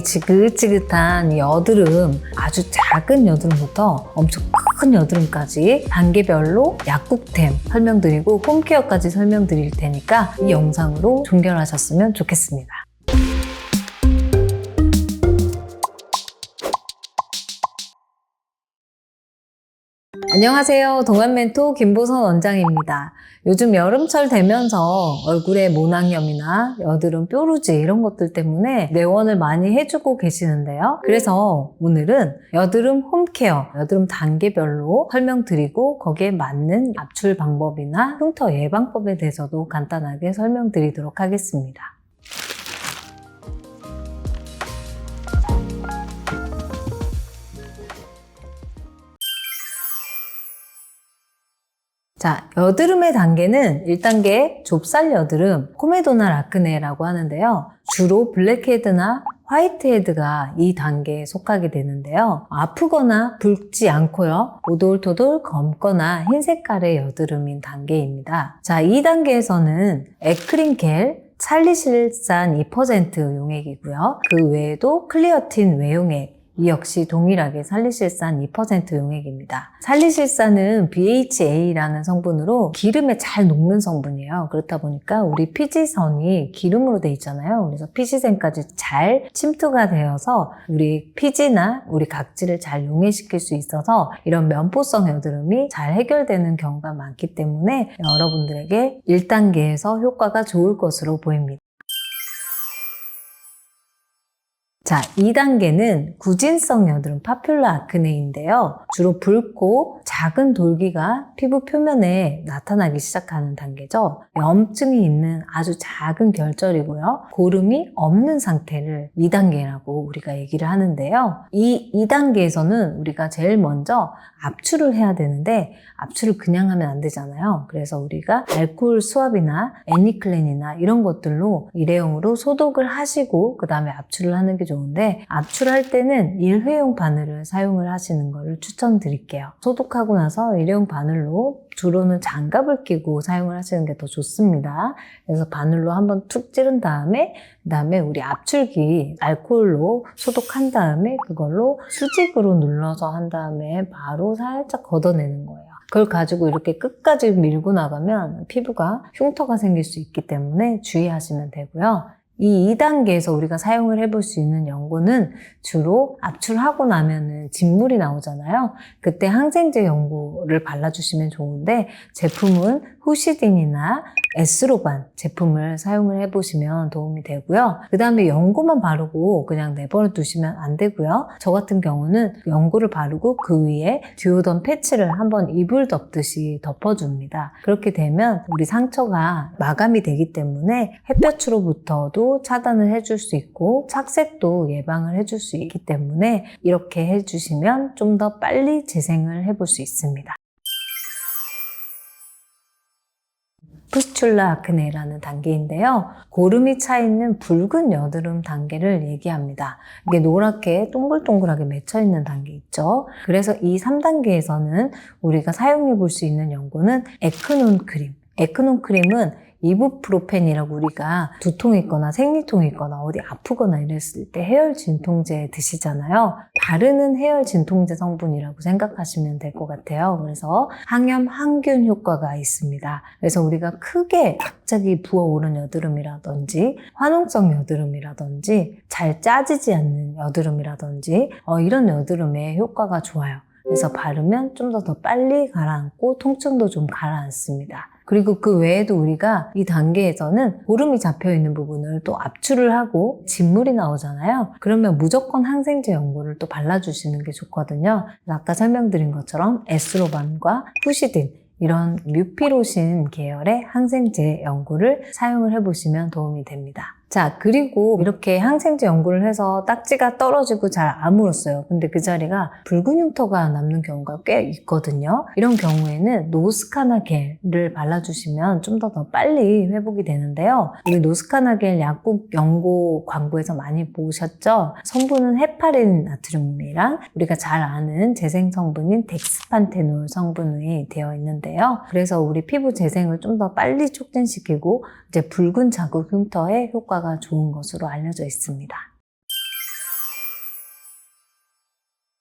이 지긋지긋한 여드름, 아주 작은 여드름부터 엄청 큰 여드름까지 단계별로 약국템 설명드리고 홈케어까지 설명드릴 테니까 이 영상으로 종결하셨으면 좋겠습니다. 안녕하세요. 동안멘토 김보선 원장입니다. 요즘 여름철 되면서 얼굴에 모낭염이나 여드름, 뾰루지 이런 것들 때문에 내원을 많이 해주고 계시는데요. 그래서 오늘은 여드름 홈케어, 여드름 단계별로 설명드리고 거기에 맞는 압출 방법이나 흉터 예방법에 대해서도 간단하게 설명드리도록 하겠습니다. 자, 여드름의 단계는 1단계 좁쌀 여드름, 코메도나 라크네라고 하는데요. 주로 블랙헤드나 화이트헤드가 이 단계에 속하게 되는데요. 아프거나 붉지 않고요. 오돌토돌 검거나 흰 색깔의 여드름인 단계입니다. 자, 이 단계에서는 에크린겔, 살리실산 2% 용액이고요. 그 외에도 클리어틴 외용액, 이 역시 동일하게 살리실산 2% 용액입니다. 살리실산은 BHA라는 성분으로 기름에 잘 녹는 성분이에요. 그렇다 보니까 우리 피지선이 기름으로 돼 있잖아요. 그래서 피지샘까지 잘 침투가 되어서 우리 피지나 우리 각질을 잘 용해시킬 수 있어서 이런 면포성 여드름이 잘 해결되는 경우가 많기 때문에 여러분들에게 1단계에서 효과가 좋을 것으로 보입니다. 자, 2단계는 구진성 여드름 파퓰라 아크네인데요. 주로 붉고 작은 돌기가 피부 표면에 나타나기 시작하는 단계죠. 염증이 있는 아주 작은 결절이고요. 고름이 없는 상태를 2단계라고 우리가 얘기를 하는데요. 이 2단계에서는 우리가 제일 먼저 압출을 해야 되는데 압출을 그냥 하면 안 되잖아요. 그래서 우리가 알코올 수압이나 애니클렌이나 이런 것들로 일회용으로 소독을 하시고 그 다음에 압출을 하는 게 좋은 데 압출할 때는 일회용 바늘을 사용을 하시는 것을 추천드릴게요. 소독하고 나서 일회용 바늘로 주로는 장갑을 끼고 사용을 하시는 게 더 좋습니다. 그래서 바늘로 한번 툭 찌른 다음에 그다음에 우리 압출기 알코올로 소독한 다음에 그걸로 수직으로 눌러서 한 다음에 바로 살짝 걷어내는 거예요. 그걸 가지고 이렇게 끝까지 밀고 나가면 피부가 흉터가 생길 수 있기 때문에 주의하시면 되고요. 이 2단계에서 우리가 사용을 해볼 수 있는 연고는 주로 압출하고 나면은 진물이 나오잖아요. 그때 항생제 연고를 발라주시면 좋은데 제품은 후시딘이나 에스로반 제품을 사용을 해보시면 도움이 되고요. 그 다음에 연고만 바르고 그냥 내버려 두시면 안 되고요. 저 같은 경우는 연고를 바르고 그 위에 듀오던 패치를 한번 이불 덮듯이 덮어줍니다. 그렇게 되면 우리 상처가 마감이 되기 때문에 햇볕으로부터도 차단을 해줄 수 있고 착색도 예방을 해줄 수 있기 때문에 이렇게 해주시면 좀 더 빨리 재생을 해볼 수 있습니다. 푸스출라 아크네라는 단계인데요. 고름이 차 있는 붉은 여드름 단계를 얘기합니다. 이게 노랗게 동글동글하게 맺혀 있는 단계 있죠. 그래서 이 3단계에서는 우리가 사용해 볼 수 있는 연고는 에크논 크림. 에크논 크림은 이부프로펜이라고 우리가 두통이 있거나 생리통이 있거나 어디 아프거나 이랬을 때 해열 진통제 드시잖아요. 바르는 해열 진통제 성분이라고 생각하시면 될 것 같아요. 그래서 항염 항균 효과가 있습니다. 그래서 우리가 크게 갑자기 부어오른 여드름이라든지 화농성 여드름이라든지 잘 짜지지 않는 여드름이라든지 어, 이런 여드름에 효과가 좋아요. 그래서 바르면 좀 더더 빨리 가라앉고 통증도 좀 가라앉습니다. 그리고 그 외에도 우리가 이 단계에서는 고름이 잡혀 있는 부분을 또 압출을 하고 진물이 나오잖아요. 그러면 무조건 항생제 연고를 또 발라주시는 게 좋거든요. 아까 설명드린 것처럼 에스로반과 푸시딘 이런 뮤피로신 계열의 항생제 연고를 사용을 해보시면 도움이 됩니다. 자, 그리고 이렇게 항생제 연고를 해서 딱지가 떨어지고 잘 아물었어요. 근데 그 자리가 붉은 흉터가 남는 경우가 꽤 있거든요. 이런 경우에는 노스카나 겔을 발라주시면 좀 더 더 빨리 회복이 되는데요. 우리 노스카나 겔 약국 연고 광고에서 많이 보셨죠? 성분은 헤파린 나트륨이랑 우리가 잘 아는 재생 성분인 덱스판테놀 성분이 되어 있는데요. 그래서 우리 피부 재생을 좀 더 빨리 촉진시키고 이제 붉은 자국 흉터에 효과가 좋은 것으로 알려져 있습니다.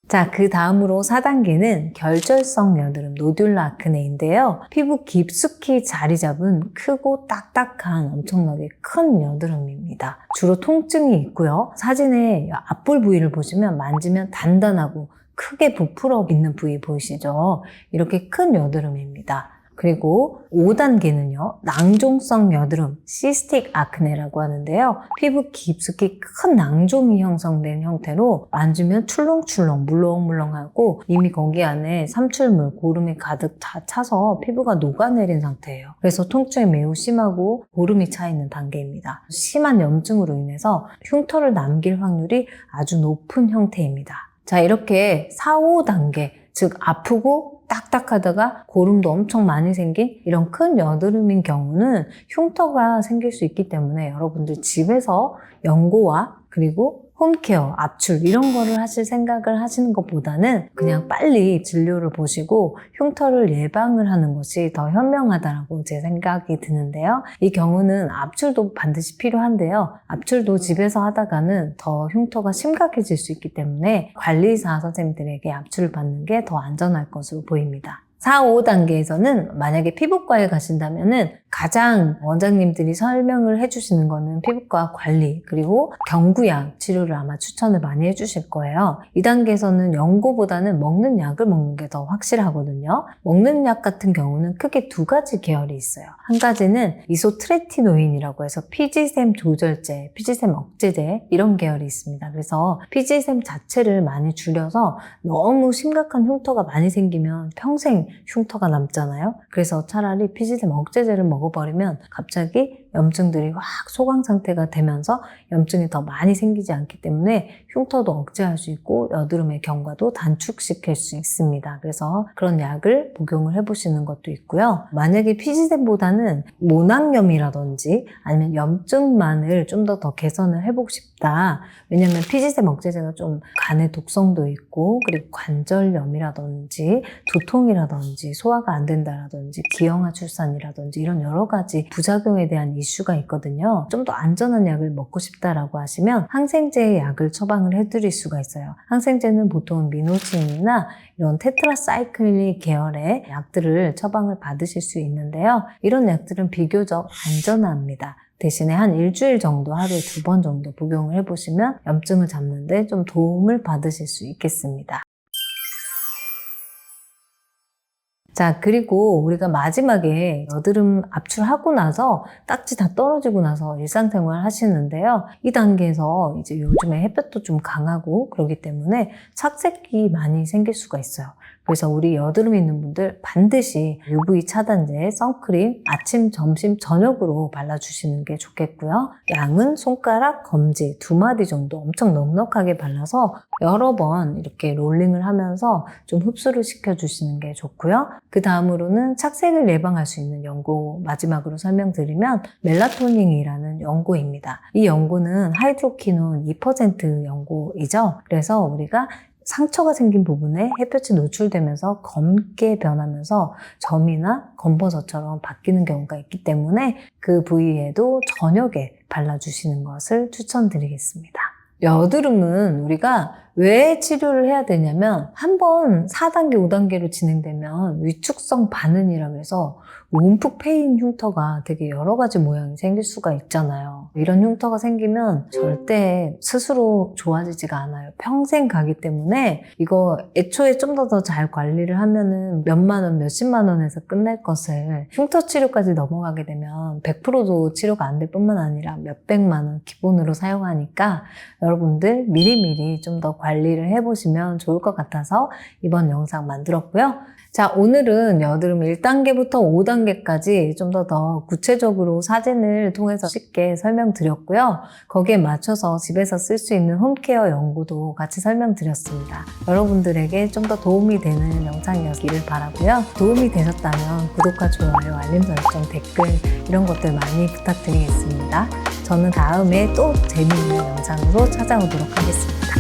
자, 그 다음으로 4단계는 결절성 여드름 노듈라 아크네인데요. 피부 깊숙이 자리 잡은 크고 딱딱한 엄청나게 큰 여드름입니다. 주로 통증이 있고요. 사진에 앞볼 부위를 보시면 만지면 단단하고 크게 부풀어 있는 부위 보이시죠? 이렇게 큰 여드름입니다. 그리고 5단계는요, 낭종성 여드름, 시스틱 아크네라고 하는데요. 피부 깊숙이 큰 낭종이 형성된 형태로 만지면 출렁출렁, 물렁물렁하고 이미 거기 안에 삼출물, 고름이 가득 다 차서 피부가 녹아내린 상태예요. 그래서 통증이 매우 심하고 고름이 차 있는 단계입니다. 심한 염증으로 인해서 흉터를 남길 확률이 아주 높은 형태입니다. 자, 이렇게 4, 5단계, 즉 아프고 딱딱하다가 고름도 엄청 많이 생긴 이런 큰 여드름인 경우는 흉터가 생길 수 있기 때문에 여러분들 집에서 연고와 그리고 홈케어, 압출 이런 거를 하실 생각을 하시는 것보다는 그냥 빨리 진료를 보시고 흉터를 예방을 하는 것이 더 현명하다라고 제 생각이 드는데요. 이 경우는 압출도 반드시 필요한데요. 압출도 집에서 하다가는 더 흉터가 심각해질 수 있기 때문에 관리사 선생님들에게 압출을 받는 게 더 안전할 것으로 보입니다. 4, 5단계에서는 만약에 피부과에 가신다면은 가장 원장님들이 설명을 해주시는 거는 피부과 관리 그리고 경구약 치료를 아마 추천을 많이 해주실 거예요. 2단계에서는 연고보다는 먹는 약을 먹는 게 더 확실하거든요. 먹는 약 같은 경우는 크게 두 가지 계열이 있어요. 한 가지는 이소트레티노인이라고 해서 피지샘 조절제, 피지샘 억제제 이런 계열이 있습니다. 그래서 피지샘 자체를 많이 줄여서 너무 심각한 흉터가 많이 생기면 평생 흉터가 남잖아요. 그래서 차라리 피지샘 억제제를 먹어버리면 갑자기 염증들이 확 소강 상태가 되면서 염증이 더 많이 생기지 않기 때문에 흉터도 억제할 수 있고 여드름의 경과도 단축시킬 수 있습니다. 그래서 그런 약을 복용을 해보시는 것도 있고요. 만약에 피지샘보다는 모낭염이라든지 아니면 염증만을 좀 더 더 개선을 해보고 싶다. 왜냐면 피지샘 억제제가 좀 간에 독성도 있고 그리고 관절염이라든지 두통이라든지 소화가 안 된다라든지 기형아 출산이라든지 이런 여러 가지 부작용에 대한 이슈가 있거든요. 좀 더 안전한 약을 먹고 싶다라고 하시면 항생제 약을 처방을 해드릴 수가 있어요. 항생제는 보통 미노친이나 이런 테트라사이클린 계열의 약들을 처방을 받으실 수 있는데요. 이런 약들은 비교적 안전합니다. 대신에 한 일주일 정도 하루에 두 번 정도 복용을 해보시면 염증을 잡는데 좀 도움을 받으실 수 있겠습니다. 자, 그리고 우리가 마지막에 여드름 압출하고 나서 딱지 다 떨어지고 나서 일상생활 하시는데요. 이 단계에서 이제 요즘에 햇볕도 좀 강하고 그러기 때문에 착색이 많이 생길 수가 있어요. 그래서 우리 여드름 있는 분들 반드시 UV 차단제, 선크림 아침, 점심, 저녁으로 발라주시는 게 좋겠고요. 양은 손가락, 검지 두 마디 정도 엄청 넉넉하게 발라서 여러 번 이렇게 롤링을 하면서 좀 흡수를 시켜주시는 게 좋고요. 그 다음으로는 착색을 예방할 수 있는 연고 마지막으로 설명드리면 멜라토닌이라는 연고입니다. 이 연고는 하이드로키논 2% 연고이죠. 그래서 우리가 상처가 생긴 부분에 햇볕이 노출되면서 검게 변하면서 점이나 검버섯처럼 바뀌는 경우가 있기 때문에 그 부위에도 저녁에 발라주시는 것을 추천드리겠습니다. 여드름은 우리가 왜 치료를 해야 되냐면 한 번 4단계, 5단계로 진행되면 위축성 반응이라고 해서 움푹 패인 흉터가 되게 여러 가지 모양이 생길 수가 있잖아요. 이런 흉터가 생기면 절대 스스로 좋아지지가 않아요. 평생 가기 때문에 이거 애초에 좀 더 더 잘 관리를 하면은 몇만 원, 몇십만 원에서 끝낼 것을 흉터 치료까지 넘어가게 되면 100%도 치료가 안 될 뿐만 아니라 몇백만 원 기본으로 사용하니까 여러분들 미리미리 좀 더 관리를 해보시면 좋을 것 같아서 이번 영상 만들었고요. 자, 오늘은 여드름 1단계부터 5단계까지 좀 더 더 구체적으로 사진을 통해서 쉽게 설명드렸고요. 거기에 맞춰서 집에서 쓸 수 있는 홈케어 연구도 같이 설명드렸습니다. 여러분들에게 좀 더 도움이 되는 영상이었기를 바라고요. 도움이 되셨다면 구독과 좋아요, 알림 설정, 댓글 이런 것들 많이 부탁드리겠습니다. 저는 다음에 또 재미있는 영상으로 찾아오도록 하겠습니다.